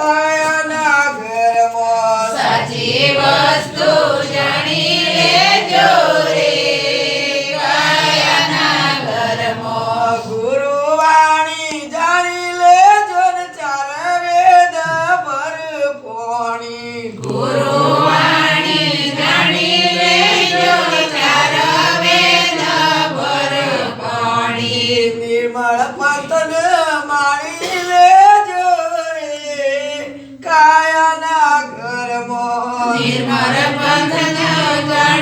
કાયાના ઘરમાં સાચી વસ્તુ જાણી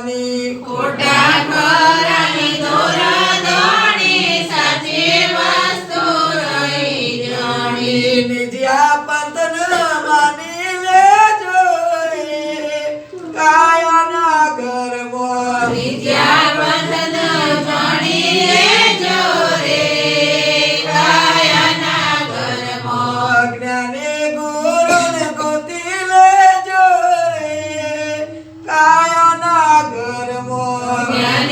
કરવાની ખોટા કરવાની દોર દોડી સાચી વસ્તુ રહી જાણી. નિજ્યા પંતન માની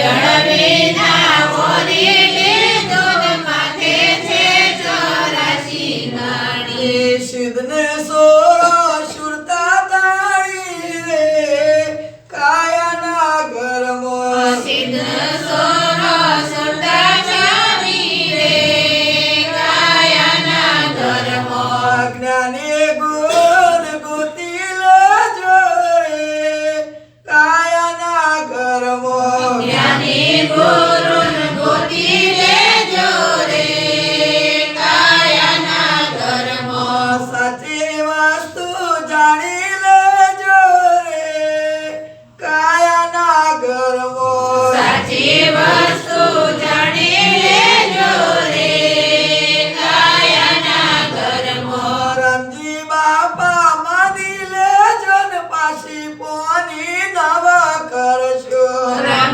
Yeah.